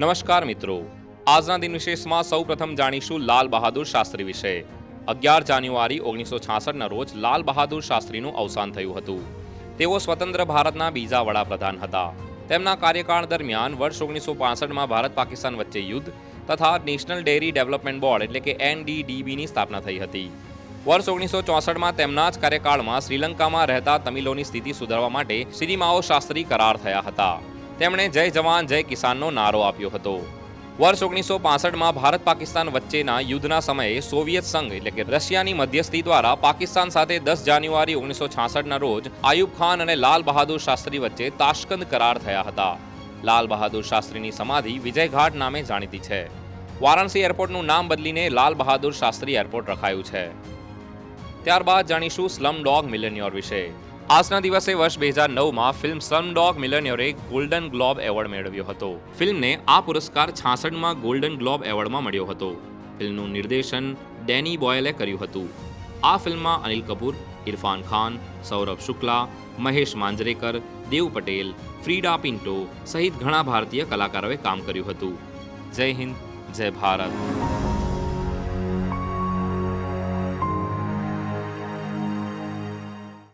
નમસ્કાર મિત્રો. આજના દિન વિશેષમાં સૌ પ્રથમ જાણીશું લાલ બહાદુર શાસ્ત્રી વિશે. અગિયાર જાન્યુઆરી ઓગણીસો છાસઠના રોજ લાલ બહાદુર શાસ્ત્રીનું અવસાન થયું હતું. તેઓ સ્વતંત્ર ભારતના બીજા વડાપ્રધાન હતા. તેમના કાર્યકાળ દરમિયાન વર્ષ ઓગણીસો પાસઠમાં ભારત પાકિસ્તાન વચ્ચે યુદ્ધ તથા નેશનલ ડેરી ડેવલપમેન્ટ બોર્ડ એટલે કે એનડીડીબીની સ્થાપના થઈ હતી. વર્ષ ઓગણીસો ચોસઠમાં તેમના જ કાર્યકાળમાં શ્રીલંકામાં રહેતા તમિલોની સ્થિતિ સુધારવા માટે શ્રીમાઓ શાસ્ત્રી કરાર થયા હતા. તેમણે જય જવાન, જય કિસાનનો નારો આપ્યો હતો. વર્ષ ઓગણીસો પાસઠમાં ભારત પાકિસ્તાન વચ્ચેના યુદ્ધના સમયે સોવિયત સંઘ એટલે કે રશિયાની મધ્યસ્થી દ્વારા પાકિસ્તાન સાથે દસ જાન્યુઆરી ઓગણીસો છાસઠના રોજ આયુબ ખાન અને લાલ બહાદુર શાસ્ત્રી વચ્ચે તાશ્કંદ કરાર થયા હતા. લાલ બહાદુર શાસ્ત્રીની સમાધિ વિજયઘાટ નામે જાણીતી છે. વારાણસી એરપોર્ટનું નામ બદલીને લાલ બહાદુર શાસ્ત્રી એરપોર્ટ રખાયું છે. ત્યારબાદ જાણીશું સ્લમ ડોગ મિલેનિયોર વિશે. આજના દિવસે વર્ષ બે હજાર નવમાં ફિલ્મ સનડોગ મિલનિયરે ગોલ્ડન ગ્લોબ એવોર્ડ મેળવ્યો હતો. ફિલ્મને આ પુરસ્કાર છાસઠમાં ગોલ્ડન ગ્લોબ એવોર્ડમાં મળ્યો હતો. ફિલ્મનું નિર્દેશન ડેની બોયલે કર્યું હતું. આ ફિલ્મમાં અનિલ કપૂર, ઇરફાન ખાન, સૌરભ શુક્લા, મહેશ માંજરેકર, દેવ પટેલ, ફ્રીડા પિન્ટો સહિત ઘણા ભારતીય કલાકારોએ કામ કર્યું હતું. જય હિન્દ, જય ભારત.